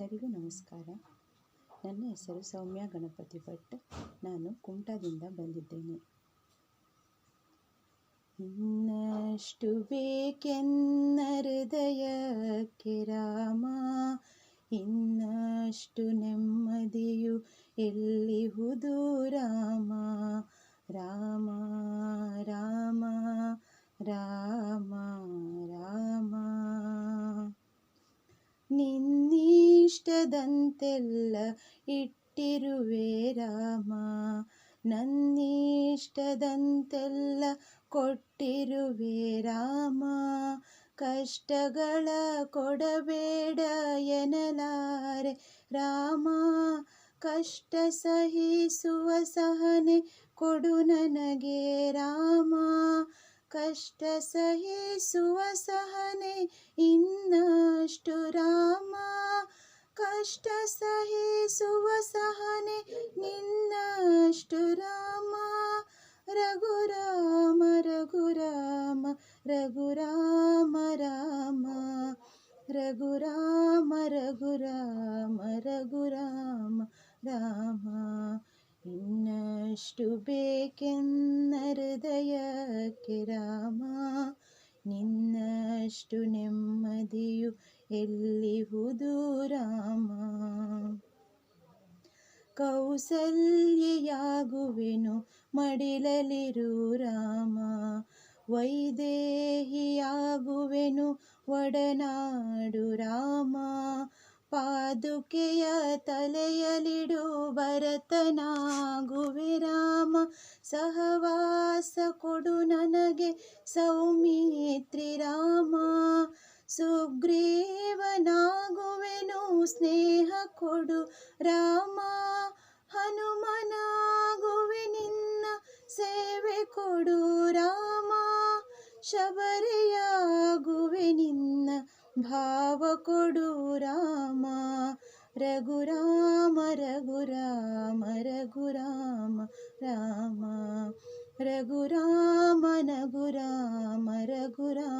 ಎಲ್ಲರಿಗೂ ನಮಸ್ಕಾರ. ನನ್ನ ಹೆಸರು ಸೌಮ್ಯ ಗಣಪತಿ ಭಟ್. ನಾನು ಕುಮಟಾದಿಂದ ಬಂದಿದ್ದೇನೆ. ಇನ್ನಷ್ಟು ಬೇಕೆನ್ನ ಹೃದಯಕ್ಕೆ ರಾಮ, ಇನ್ನಷ್ಟು ನೆಮ್ಮದಿಯು ಎಲ್ಲಿಹುದು ರಾಮ. ನಿನ್ನಿಷ್ಟದಂತೆಲ್ಲ ಇಟ್ಟಿರುವೆ ರಾಮ. ನನ್ನಿಷ್ಟದಂತೆಲ್ಲ ಕೊಟ್ಟಿರುವೆ ರಾಮ. ಕಷ್ಟಗಳ ಕೊಡಬೇಡ ಎನ್ನಲಾರೆ ರಾಮ. ಕಷ್ಟ ಸಹಿಸುವ ಸಹನೆ ಕೊಡು ನನಗೆ ರಾಮ. ಕಷ್ಟ ಸಹಿಸುವ ಸಹನೆ ರಾಮ ಕಷ್ಟ ಸಹಿಸುವ ಸಹನೆ ನಿನ್ನಷ್ಟು ರಾಮ ರಘುರಾಮ ರಘುರಾಮ ರಘುರಾಮ ರಾಮ ರಘುರಾಮ ರಘುರಾಮ ರಘುರಾಮ ರಾಮ ಇನ್ನಷ್ಟು ಬೇಕೆನ್ನ ಹೃದಯಕ್ಕೆ ರಾಮ ನಿನ್ನಷ್ಟು ನೆಮ್ಮದಿಯು ಎಲ್ಲಿಹುದು ರಾಮ ಕೌಸಲ್ಯಾಗುವೆನು ಮಡಿಲಲಿರು ರಾಮ. ವೈದೇಹಿಯಾಗುವೆನು ಒಡನಾಡು ರಾಮ. ಪಾದುಕೆಯ ತಲೆಯಲಿಡು ಭರತನಾಗುವೆ ರಾಮ. ಸಹವಾಸ ಕೊಡು ನನಗೆ ಸೌಮಿತ್ರಿ. ಸುಗ್ರೀವನಾಗುವೆನು ಸ್ನೇಹ ಕೊಡು ರಾಮ ಹನುಮನಾಗುವೆ ನಿನ್ನ ಸೇವೆ ಕೊಡು ರಾಮ ಶಬರಿಯಾಗುವೆ ನಿನ್ನ ಭಾವ ಕೊಡು ರಾಮ ರಘುರಾಮ ರಘುರಾಮ ರಘುರಾಮ ರಾಮ ರಘುರಾಮ ರಘುರಾಮ ರಘುರಾಮ